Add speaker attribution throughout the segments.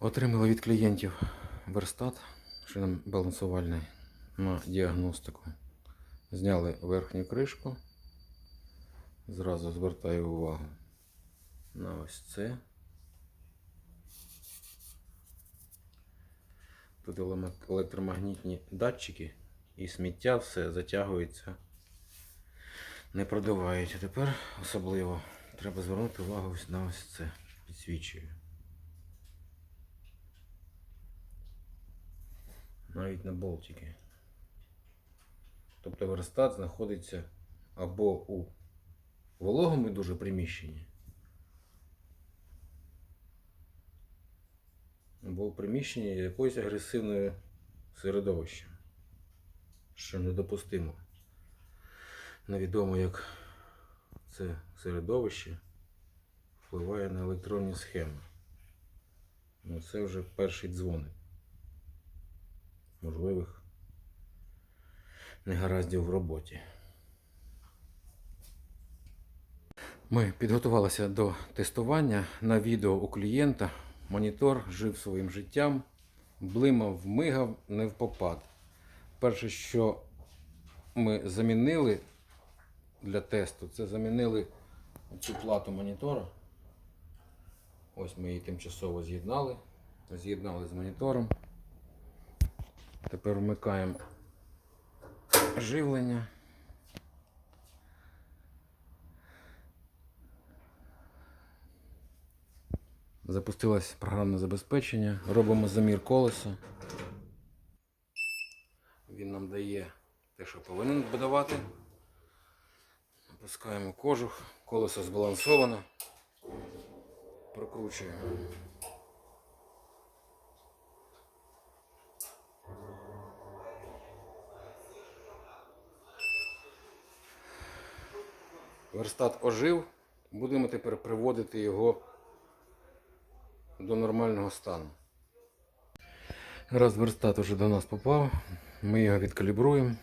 Speaker 1: Отримали від клієнтів верстат балансувальний на діагностику. Зняли верхню кришку. Зразу звертаю увагу на ось це. Тут електромагнітні датчики і сміття все затягується, не продувають. А тепер особливо треба звернути увагу на ось це. Підсвічую. Навіть на болтики. Тобто верстат знаходиться або у вологому дуже приміщенні, або у приміщенні якоїсь агресивної середовища, що недопустимо. Невідомо, як це середовище впливає на електронні схеми. Ну, це вже перший дзвоник можливих негараздів в роботі. Ми підготувалися до тестування на відео у клієнта. Монітор жив своїм життям, блимав, мигав, не в попад. Перше, що ми замінили для тесту, це замінили цю плату монітора. Ось ми її тимчасово з'єднали. З'єднали з монітором. Тепер вмикаємо живлення. Запустилось програмне забезпечення. Робимо замір колеса. Він нам дає те, що повинен давати. Опускаємо кожух, колесо збалансоване. Прокручуємо. Верстат ожив. Будемо тепер приводити його до нормального стану. Раз верстат уже до нас попав, ми його відкалібруємо.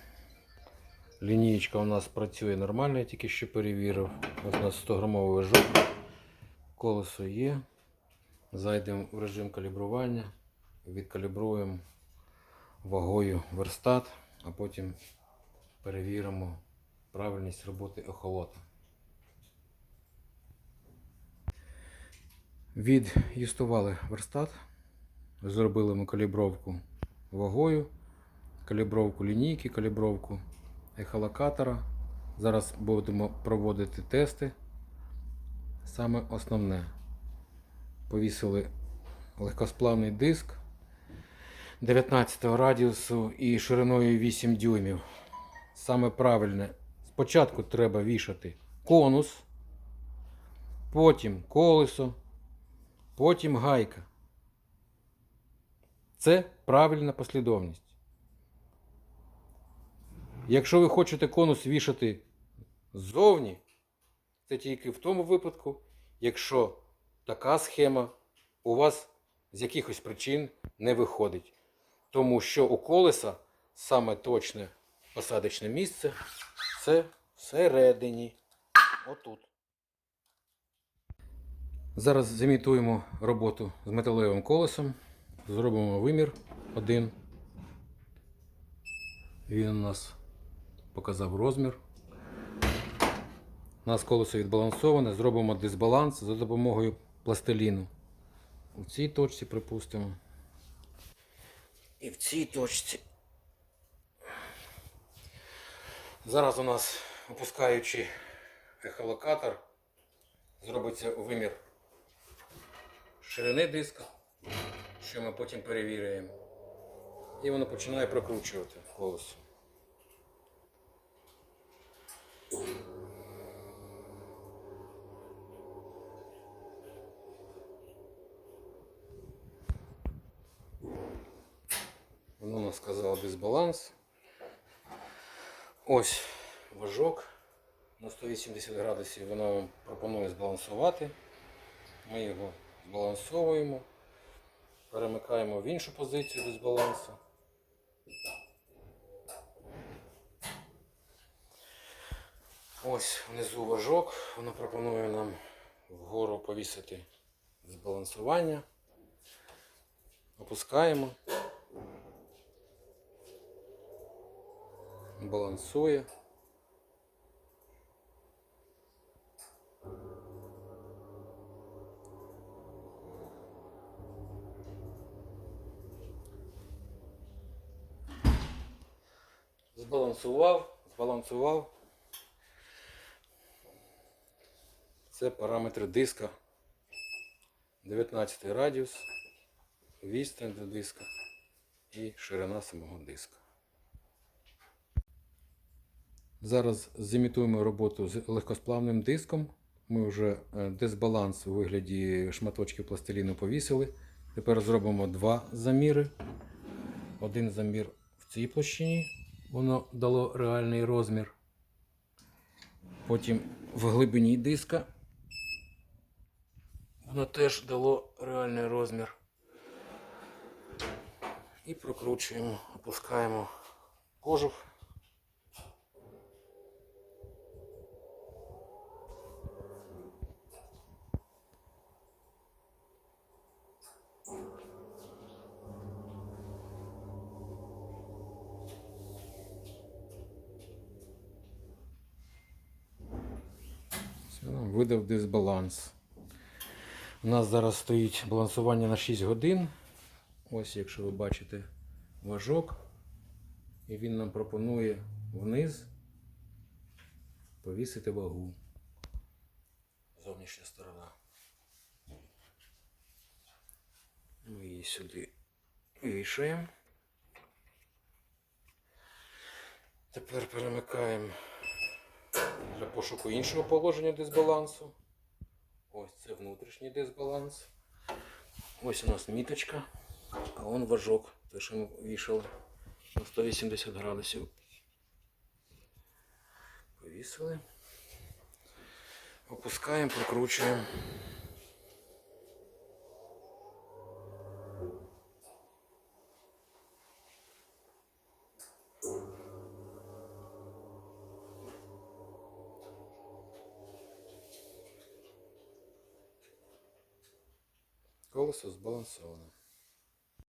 Speaker 1: Лінієчка у нас працює нормально, я тільки що перевірив. Ось у нас 100 грамовий вижок. Колесо є. Зайдемо в режим калібрування, відкалібруємо вагою верстат, а потім перевіримо правильність роботи охолота. Від'юстували верстат, зробили ми калібровку вагою, калібровку лінійки, калібровку ехолокатора. Зараз будемо проводити тести. Саме основне. Повісили легкосплавний диск 19 радіусу і шириною 8 дюймів. Саме правильне. Спочатку треба вішати конус, потім колесо, потім гайка. Це правильна послідовність. Якщо ви хочете конус вішати ззовні, це тільки в тому випадку, якщо така схема у вас з якихось причин не виходить. Тому що у колеса саме точне посадочне місце це всередині. Отут. Зараз зімітуємо роботу з металевим колесом. Зробимо вимір один. Він у нас показав розмір. У нас колесо відбалансоване. Зробимо дисбаланс за допомогою пластиліну. У цій точці припустимо. І в цій точці. Зараз у нас, опускаючи ехолокатор, зробиться вимір ширини диска, що ми потім перевіряємо. І воно починає прокручувати колесо. Воно нам сказало дисбаланс. Ось важок на 180 градусів. Воно вам пропонує збалансувати. Ми його збалансовуємо, перемикаємо в іншу позицію дисбалансу. Ось внизу важок, воно пропонує нам вгору повісити збалансування. Опускаємо. Балансує. Збалансував, збалансував. Це параметри диска. 19 радіус, відстань до диска і ширина самого диска. Зараз зімітуємо роботу з легкосплавним диском. Ми вже е, дисбаланс у вигляді шматочків пластиліну повісили. Тепер зробимо два заміри. Один замір в цій площині, воно дало реальний розмір. Потім в глибині диска воно теж дало реальний розмір. І прокручуємо, опускаємо кожух. Все, видав дисбаланс. У нас зараз стоїть балансування на 6 годин. Ось, якщо ви бачите важок. І він нам пропонує вниз повісити вагу. Зовнішня сторона. Ми її сюди вішаємо. Тепер перемикаємо для пошуку іншого положення дисбалансу. Ось це внутрішній дисбаланс. Ось у нас міточка, а он важок, те, що ми вішали на 180 градусів. Повісили. Опускаємо, прокручуємо. Колесо збалансоване.